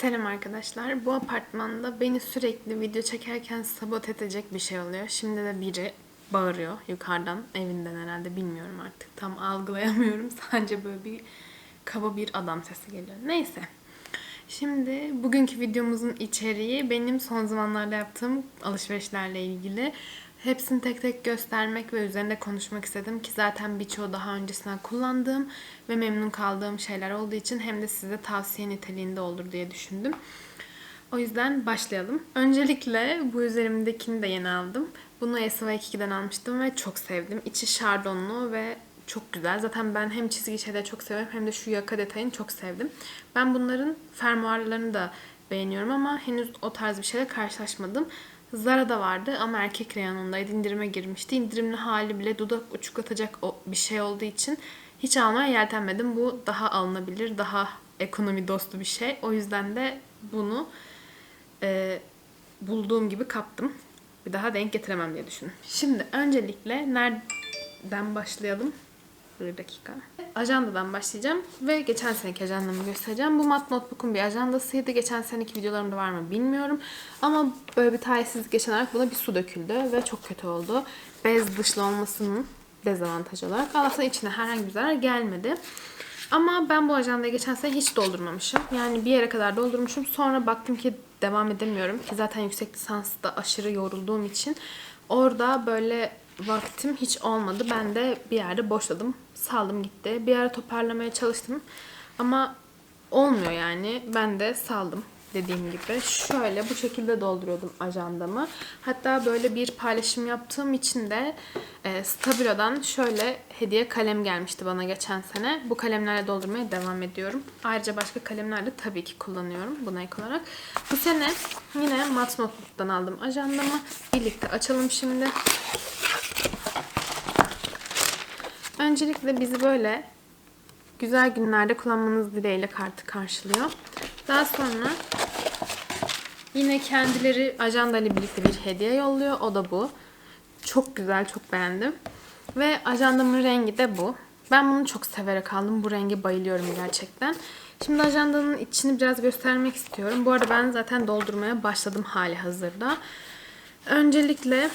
Selam arkadaşlar. Bu apartmanda beni sürekli video çekerken sabot edecek bir şey oluyor. Şimdi de biri bağırıyor yukarıdan, evinden herhalde bilmiyorum artık. Tam algılayamıyorum. Sadece böyle bir kaba bir adam sesi geliyor. Neyse. Şimdi bugünkü videomuzun içeriği benim son zamanlarda yaptığım alışverişlerle ilgili. Hepsini tek tek göstermek ve üzerinde konuşmak istedim ki zaten birçoğu daha öncesinden kullandığım ve memnun kaldığım şeyler olduğu için hem de size tavsiye niteliğinde olur diye düşündüm. O yüzden başlayalım. Öncelikle bu üzerimdekini de yeni aldım. Bunu SY2'den almıştım ve çok sevdim. İçi şardonlu ve çok güzel. Zaten ben hem çizgi şeyleri çok seviyorum hem de şu yaka detayını çok sevdim. Ben bunların fermuarlarını da beğeniyorum ama henüz o tarz bir şeyle karşılaşmadım. Zara'da vardı ama erkek reyonundaydı. İndirime girmişti. İndirimli hali bile dudak uçuklatacak bir şey olduğu için hiç almaya yeltenmedim. Bu daha alınabilir, daha ekonomi dostu bir şey. O yüzden de bunu e, bulduğum gibi kaptım. Bir daha denk getiremem diye düşündüm. Şimdi öncelikle nereden başlayalım? Bir dakika. Ajandadan başlayacağım ve geçen seneki ajandamı göstereceğim. Bu mat notebook'un bir ajandasıydı. Geçen seneki videolarımda var mı bilmiyorum. Ama böyle bir talihsizlik yaşanarak buna bir su döküldü ve çok kötü oldu. Bez dışlı olmasının dezavantajı olarak. Allah'tan içine herhangi bir zarar gelmedi. Ama ben bu ajandayı geçen sene hiç doldurmamışım. Yani bir yere kadar doldurmuşum. Sonra baktım ki devam edemiyorum. Ki zaten yüksek lisansta aşırı yorulduğum için. Orada böyle vaktim hiç olmadı. Ben de bir yerde boşladım. Saldım gitti. Bir ara toparlamaya çalıştım. Ama olmuyor yani. Ben de saldım dediğim gibi. Şöyle bu şekilde dolduruyordum ajandamı. Hatta böyle bir paylaşım yaptığım için de e, Stabilo'dan şöyle hediye kalem gelmişti bana geçen sene. Bu kalemlerle doldurmaya devam ediyorum. Ayrıca başka kalemler de tabii ki kullanıyorum buna ek olarak. Bu sene yine Mat aldım ajandamı. Birlikte açalım şimdi. Öncelikle bizi böyle güzel günlerde kullanmanız dileğiyle kartı karşılıyor. Daha sonra yine kendileri ajanda ile birlikte bir hediye yolluyor. O da bu. Çok güzel, çok beğendim. Ve ajandamın rengi de bu. Ben bunu çok severek aldım. Bu rengi bayılıyorum gerçekten. Şimdi ajandanın içini biraz göstermek istiyorum. Bu arada ben zaten doldurmaya başladım hali hazırda. Öncelikle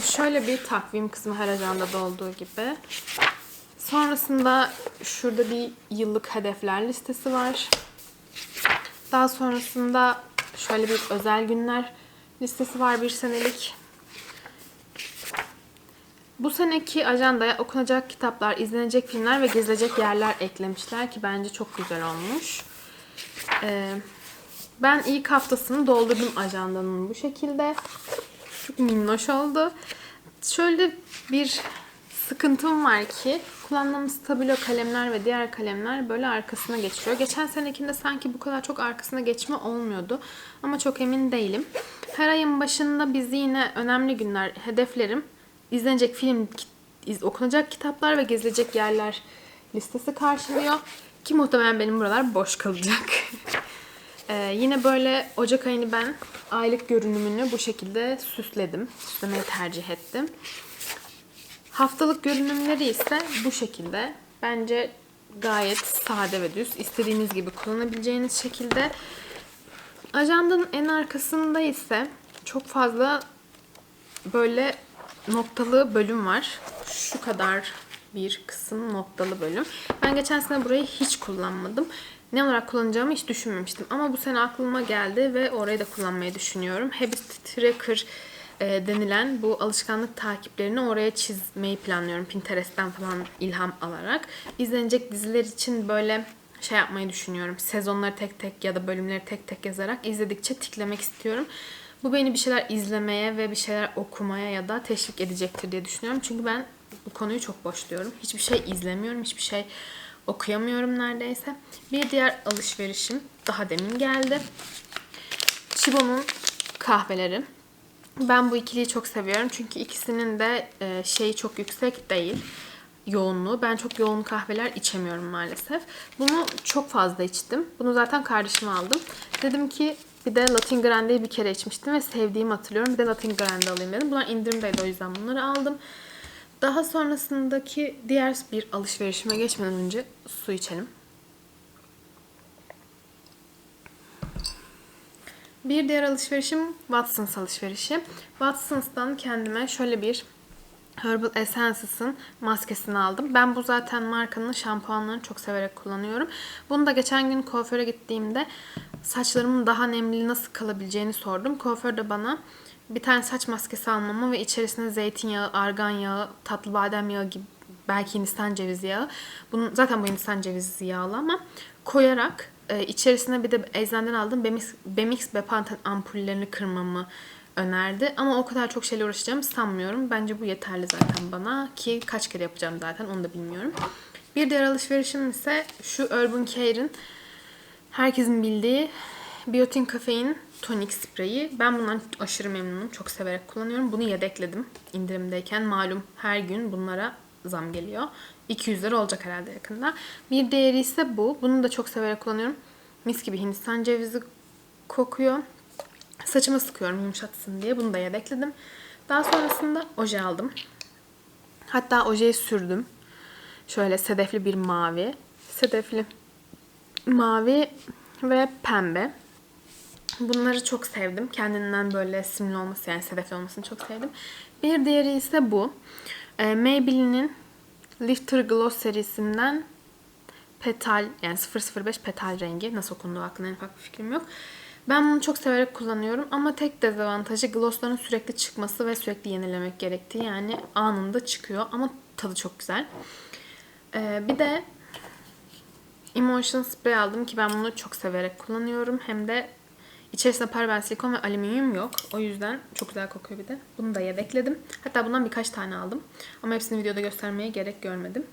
şöyle bir takvim kısmı her ajandada olduğu gibi. Sonrasında şurada bir yıllık hedefler listesi var. Daha sonrasında şöyle bir özel günler listesi var bir senelik. Bu seneki ajandaya okunacak kitaplar, izlenecek filmler ve gezilecek yerler eklemişler ki bence çok güzel olmuş. Ee, ben ilk haftasını doldurdum ajandanın bu şekilde. Çok minnoş oldu. Şöyle bir sıkıntım var ki kullandığımız tablo kalemler ve diğer kalemler böyle arkasına geçiyor. Geçen senekinde sanki bu kadar çok arkasına geçme olmuyordu. Ama çok emin değilim. Her ayın başında bizi yine önemli günler, hedeflerim, izlenecek film, okunacak kitaplar ve gezilecek yerler listesi karşılıyor. Ki muhtemelen benim buralar boş kalacak. Ee, yine böyle Ocak ayını ben aylık görünümünü bu şekilde süsledim. Süslemeyi tercih ettim. Haftalık görünümleri ise bu şekilde. Bence gayet sade ve düz. İstediğiniz gibi kullanabileceğiniz şekilde. Ajandanın en arkasında ise çok fazla böyle noktalı bölüm var. Şu kadar bir kısım noktalı bölüm. Ben geçen sene burayı hiç kullanmadım. Ne olarak kullanacağımı hiç düşünmemiştim. Ama bu sene aklıma geldi ve orayı da kullanmayı düşünüyorum. Habit Tracker e, denilen bu alışkanlık takiplerini oraya çizmeyi planlıyorum. Pinterest'ten falan ilham alarak. İzlenecek diziler için böyle şey yapmayı düşünüyorum. Sezonları tek tek ya da bölümleri tek tek yazarak izledikçe tiklemek istiyorum. Bu beni bir şeyler izlemeye ve bir şeyler okumaya ya da teşvik edecektir diye düşünüyorum. Çünkü ben bu konuyu çok boşluyorum. Hiçbir şey izlemiyorum, hiçbir şey okuyamıyorum neredeyse. Bir diğer alışverişim daha demin geldi. Chibo'nun kahveleri. Ben bu ikiliyi çok seviyorum. Çünkü ikisinin de e, şeyi çok yüksek değil. Yoğunluğu. Ben çok yoğun kahveler içemiyorum maalesef. Bunu çok fazla içtim. Bunu zaten kardeşime aldım. Dedim ki bir de Latin Grande'yi bir kere içmiştim ve sevdiğimi hatırlıyorum. Bir de Latin Grande alayım dedim. Bunlar indirimdeydi o yüzden bunları aldım. Daha sonrasındaki diğer bir alışverişime geçmeden önce su içelim. Bir diğer alışverişim Watsons alışverişi. Watsons'tan kendime şöyle bir Herbal Essences'ın maskesini aldım. Ben bu zaten markanın şampuanlarını çok severek kullanıyorum. Bunu da geçen gün kuaföre gittiğimde saçlarımın daha nemli nasıl kalabileceğini sordum. Kuaför de bana bir tane saç maskesi almamı ve içerisine zeytinyağı, argan yağı, tatlı badem yağı gibi belki Hindistan cevizi yağı. Bunun, zaten bu Hindistan cevizi yağlı ama koyarak e, içerisine bir de eczaneden aldığım Bemix, Bemix Bepanten ampullerini kırmamı önerdi. Ama o kadar çok şeyle uğraşacağımı sanmıyorum. Bence bu yeterli zaten bana. Ki kaç kere yapacağım zaten onu da bilmiyorum. Bir diğer alışverişim ise şu Urban Care'in herkesin bildiği Biotin Kafein tonik spreyi. Ben bundan aşırı memnunum. Çok severek kullanıyorum. Bunu yedekledim indirimdeyken. Malum her gün bunlara zam geliyor. 200 lira olacak herhalde yakında. Bir diğeri ise bu. Bunu da çok severek kullanıyorum. Mis gibi Hindistan cevizi kokuyor. Saçıma sıkıyorum yumuşatsın diye. Bunu da yedekledim. Daha sonrasında oje aldım. Hatta ojeyi sürdüm. Şöyle sedefli bir mavi. Sedefli mavi ve pembe. Bunları çok sevdim. Kendinden böyle simli olması yani sedefli olmasını çok sevdim. Bir diğeri ise bu. Ee, Maybelline'in Lifter Gloss serisinden petal yani 005 petal rengi nasıl okunduğu hakkında en ufak bir fikrim yok. Ben bunu çok severek kullanıyorum ama tek dezavantajı glossların sürekli çıkması ve sürekli yenilemek gerektiği. Yani anında çıkıyor ama tadı çok güzel. Ee, bir de Emotion Spray aldım ki ben bunu çok severek kullanıyorum. Hem de içerisinde paraben, silikon ve alüminyum yok. O yüzden çok güzel kokuyor bir de. Bunu da yedekledim. Hatta bundan birkaç tane aldım. Ama hepsini videoda göstermeye gerek görmedim.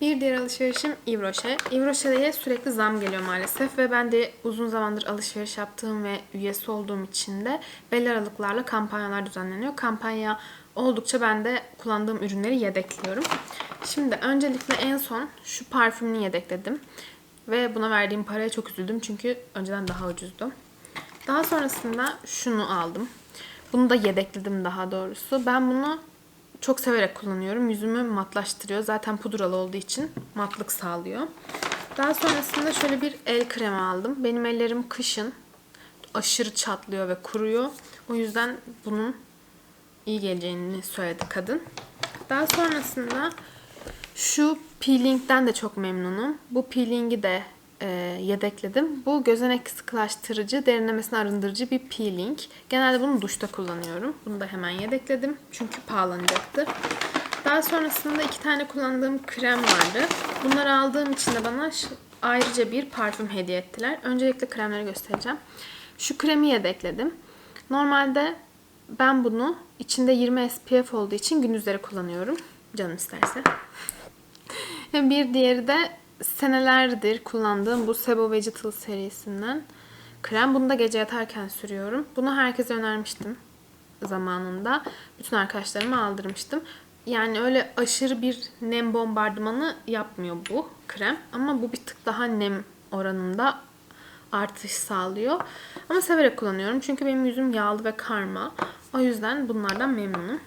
Bir diğer alışverişim Yves Rocher. Yves Rocher'e sürekli zam geliyor maalesef ve ben de uzun zamandır alışveriş yaptığım ve üyesi olduğum için de belli aralıklarla kampanyalar düzenleniyor. Kampanya oldukça ben de kullandığım ürünleri yedekliyorum. Şimdi öncelikle en son şu parfümünü yedekledim. Ve buna verdiğim paraya çok üzüldüm çünkü önceden daha ucuzdu. Daha sonrasında şunu aldım. Bunu da yedekledim daha doğrusu. Ben bunu çok severek kullanıyorum. Yüzümü matlaştırıyor. Zaten pudralı olduğu için matlık sağlıyor. Daha sonrasında şöyle bir el kremi aldım. Benim ellerim kışın aşırı çatlıyor ve kuruyor. O yüzden bunun iyi geleceğini söyledi kadın. Daha sonrasında şu peelingden de çok memnunum. Bu peelingi de e, yedekledim. Bu gözenek sıkılaştırıcı, derinlemesine arındırıcı bir peeling. Genelde bunu duşta kullanıyorum. Bunu da hemen yedekledim. Çünkü pahalanacaktı. Daha sonrasında iki tane kullandığım krem vardı. Bunları aldığım için de bana ayrıca bir parfüm hediye ettiler. Öncelikle kremleri göstereceğim. Şu kremi yedekledim. Normalde ben bunu içinde 20 SPF olduğu için gündüzleri kullanıyorum. Canım isterse. Bir diğeri de senelerdir kullandığım bu Sebo Vegetal serisinden krem. Bunu da gece yatarken sürüyorum. Bunu herkese önermiştim zamanında. Bütün arkadaşlarıma aldırmıştım. Yani öyle aşırı bir nem bombardımanı yapmıyor bu krem. Ama bu bir tık daha nem oranında artış sağlıyor. Ama severek kullanıyorum. Çünkü benim yüzüm yağlı ve karma. O yüzden bunlardan memnunum.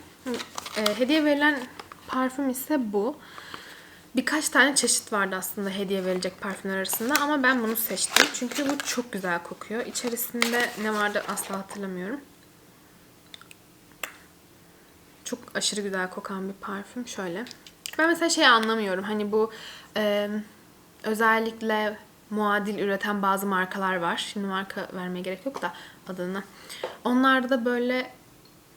E, hediye verilen parfüm ise bu. Birkaç tane çeşit vardı aslında hediye verilecek parfümler arasında ama ben bunu seçtim. Çünkü bu çok güzel kokuyor. İçerisinde ne vardı asla hatırlamıyorum. Çok aşırı güzel kokan bir parfüm. Şöyle. Ben mesela şey anlamıyorum. Hani bu e, özellikle muadil üreten bazı markalar var. Şimdi marka vermeye gerek yok da adını. Onlarda da böyle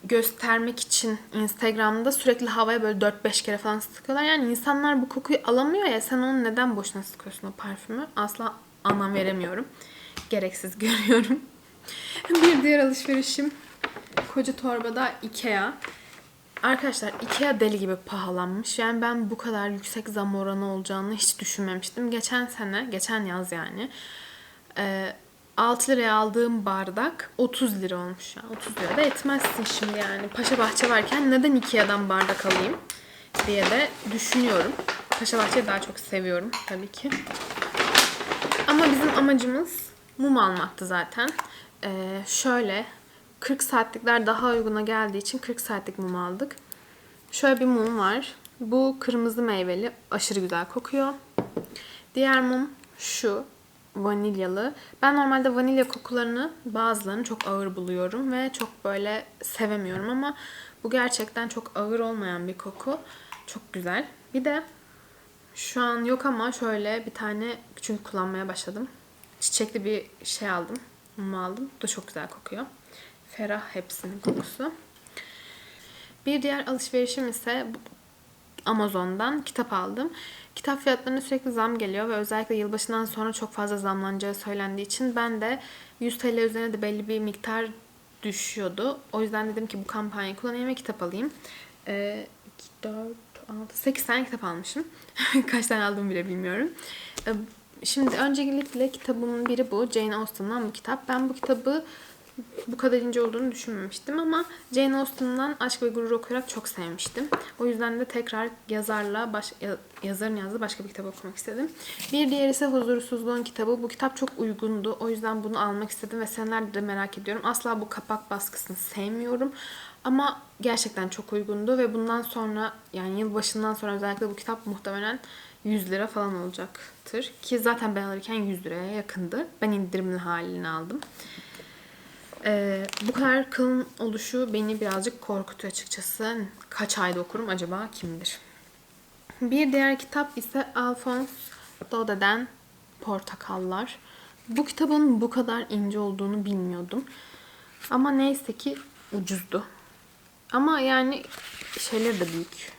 göstermek için Instagram'da sürekli havaya böyle 4-5 kere falan sıkıyorlar. Yani insanlar bu kokuyu alamıyor ya sen onu neden boşuna sıkıyorsun o parfümü? Asla anlam veremiyorum. Gereksiz görüyorum. Bir diğer alışverişim koca torbada Ikea. Arkadaşlar Ikea deli gibi pahalanmış. Yani ben bu kadar yüksek zam oranı olacağını hiç düşünmemiştim. Geçen sene, geçen yaz yani. 6 liraya aldığım bardak 30 lira olmuş ya. 30 lira da etmezsin şimdi yani. Paşa Bahçe varken neden Ikea'dan bardak alayım diye de düşünüyorum. Paşa Bahçe'yi daha çok seviyorum tabii ki. Ama bizim amacımız mum almaktı zaten. Ee, şöyle 40 saatlikler daha uyguna geldiği için 40 saatlik mum aldık. Şöyle bir mum var. Bu kırmızı meyveli. Aşırı güzel kokuyor. Diğer mum şu. Vanilyalı. Ben normalde vanilya kokularını bazılarını çok ağır buluyorum ve çok böyle sevemiyorum ama bu gerçekten çok ağır olmayan bir koku. Çok güzel. Bir de şu an yok ama şöyle bir tane çünkü kullanmaya başladım. Çiçekli bir şey aldım. Mum aldım. Bu da çok güzel kokuyor. Ferah hepsinin kokusu. Bir diğer alışverişim ise Amazon'dan kitap aldım. Kitap fiyatlarına sürekli zam geliyor ve özellikle yılbaşından sonra çok fazla zamlanacağı söylendiği için ben de 100 TL üzerine de belli bir miktar düşüyordu. O yüzden dedim ki bu kampanyayı kullanayım ve kitap alayım. Ee, 2, 4, 6, 8 tane kitap almışım. Kaç tane aldığımı bile bilmiyorum. Ee, Şimdi öncelikle kitabımın biri bu. Jane Austen'dan bu kitap. Ben bu kitabı bu kadar ince olduğunu düşünmemiştim ama Jane Austen'dan Aşk ve Gurur okuyarak çok sevmiştim. O yüzden de tekrar yazarla baş, ya- yazarın yazdığı başka bir kitap okumak istedim. Bir diğeri ise Huzursuzluğun kitabı. Bu kitap çok uygundu. O yüzden bunu almak istedim ve senelerdir de merak ediyorum. Asla bu kapak baskısını sevmiyorum. Ama gerçekten çok uygundu ve bundan sonra yani yılbaşından sonra özellikle bu kitap muhtemelen 100 lira falan olacaktır. Ki zaten ben alırken 100 liraya yakındı. Ben indirimli halini aldım. Ee, bu kadar kalın oluşu beni birazcık korkutuyor açıkçası. Kaç ayda okurum acaba kimdir? Bir diğer kitap ise Alphonse Daude'den Portakallar. Bu kitabın bu kadar ince olduğunu bilmiyordum. Ama neyse ki ucuzdu. Ama yani şeyleri de büyük.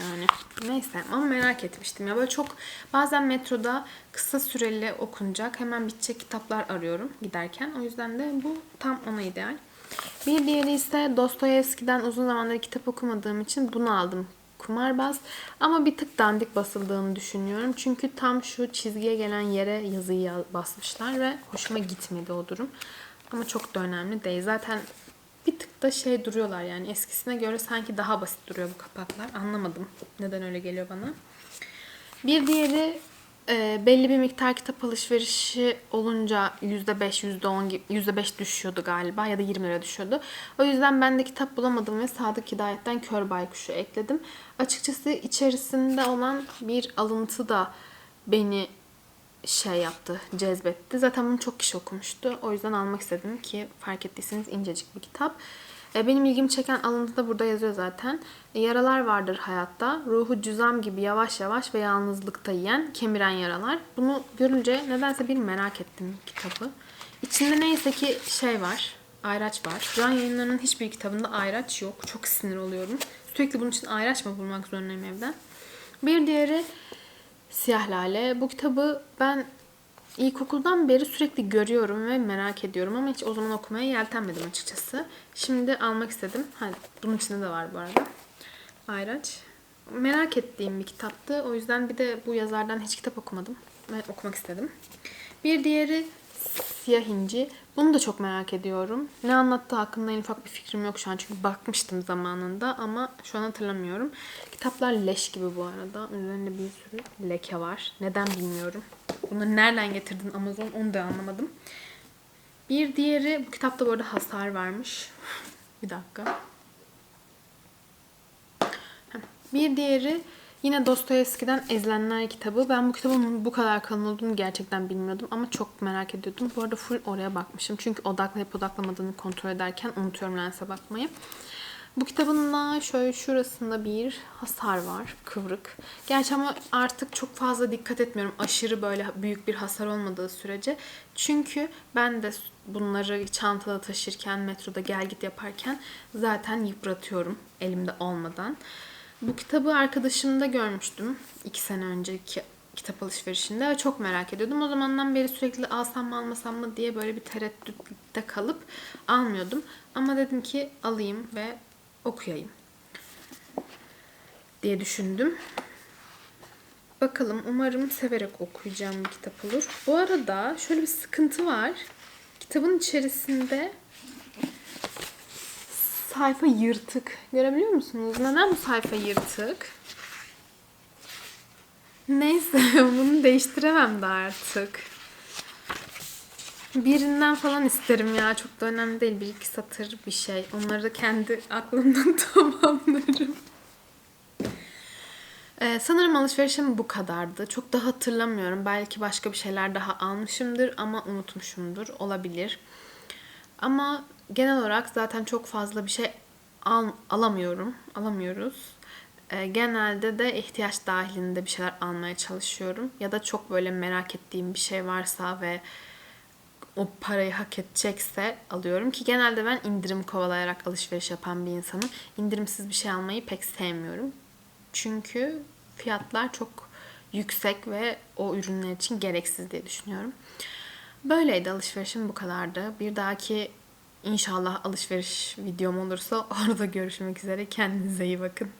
Yani neyse ama merak etmiştim ya böyle çok bazen metroda kısa süreli okunacak hemen bitecek kitaplar arıyorum giderken. O yüzden de bu tam ona ideal. Bir diğeri ise Dostoyevski'den uzun zamandır kitap okumadığım için bunu aldım. Kumarbaz ama bir tık dandik basıldığını düşünüyorum. Çünkü tam şu çizgiye gelen yere yazıyı ya- basmışlar ve hoşuma gitmedi o durum. Ama çok da önemli değil. Zaten bir tık da şey duruyorlar yani eskisine göre sanki daha basit duruyor bu kapaklar. Anlamadım neden öyle geliyor bana. Bir diğeri e, belli bir miktar kitap alışverişi olunca %5, %10 gibi %5 düşüyordu galiba ya da 20 lira düşüyordu. O yüzden ben de kitap bulamadım ve Sadık Hidayet'ten Kör Baykuş'u ekledim. Açıkçası içerisinde olan bir alıntı da beni şey yaptı, cezbetti. Zaten bunu çok kişi okumuştu. O yüzden almak istedim ki fark ettiyseniz incecik bir kitap. E, Benim ilgimi çeken alıntı da burada yazıyor zaten. E, Yaralar vardır hayatta. Ruhu cüzam gibi yavaş yavaş ve yalnızlıkta yiyen, kemiren yaralar. Bunu görünce nedense bir merak ettim kitabı. İçinde neyse ki şey var. Ayraç var. Can yayınlarının hiçbir kitabında ayraç yok. Çok sinir oluyorum. Sürekli bunun için ayraç mı bulmak zorundayım evden? Bir diğeri Siyah Lale. Bu kitabı ben ilkokuldan beri sürekli görüyorum ve merak ediyorum ama hiç o zaman okumaya yeltenmedim açıkçası. Şimdi almak istedim. Ha, bunun içinde de var bu arada. Ayraç. Merak ettiğim bir kitaptı. O yüzden bir de bu yazardan hiç kitap okumadım. Ve okumak istedim. Bir diğeri Siyah İnci. Bunu da çok merak ediyorum. Ne anlattığı hakkında en ufak bir fikrim yok şu an. Çünkü bakmıştım zamanında ama şu an hatırlamıyorum. Kitaplar leş gibi bu arada. Üzerinde bir sürü leke var. Neden bilmiyorum. Bunları nereden getirdin Amazon onu da anlamadım. Bir diğeri bu kitapta bu arada hasar varmış. bir dakika. Bir diğeri yine Dostoyevski'den Ezilenler kitabı. Ben bu kitabın bu kadar kalın olduğunu gerçekten bilmiyordum ama çok merak ediyordum. Bu arada full oraya bakmışım. Çünkü odaklayıp odaklamadığını kontrol ederken unutuyorum lense bakmayı. Bu kitabın da şöyle şurasında bir hasar var. Kıvrık. Gerçi ama artık çok fazla dikkat etmiyorum. Aşırı böyle büyük bir hasar olmadığı sürece. Çünkü ben de bunları çantada taşırken, metroda gel git yaparken zaten yıpratıyorum elimde olmadan. Bu kitabı arkadaşımda görmüştüm. iki sene önceki kitap alışverişinde ve çok merak ediyordum. O zamandan beri sürekli alsam mı almasam mı diye böyle bir tereddütte kalıp almıyordum. Ama dedim ki alayım ve okuyayım diye düşündüm. Bakalım umarım severek okuyacağım bir kitap olur. Bu arada şöyle bir sıkıntı var. Kitabın içerisinde sayfa yırtık. Görebiliyor musunuz? Neden bu sayfa yırtık? Neyse bunu değiştiremem de artık. Birinden falan isterim ya. Çok da önemli değil. Bir iki satır bir şey. Onları da kendi aklımdan tamamlarım. Ee, sanırım alışverişim bu kadardı. Çok da hatırlamıyorum. Belki başka bir şeyler daha almışımdır ama unutmuşumdur. Olabilir. Ama genel olarak zaten çok fazla bir şey al, alamıyorum. Alamıyoruz. Ee, genelde de ihtiyaç dahilinde bir şeyler almaya çalışıyorum. Ya da çok böyle merak ettiğim bir şey varsa ve o parayı hak edecekse alıyorum ki genelde ben indirim kovalayarak alışveriş yapan bir insanım. İndirimsiz bir şey almayı pek sevmiyorum. Çünkü fiyatlar çok yüksek ve o ürünler için gereksiz diye düşünüyorum. Böyleydi alışverişim bu kadardı. Bir dahaki inşallah alışveriş videom olursa orada görüşmek üzere. Kendinize iyi bakın.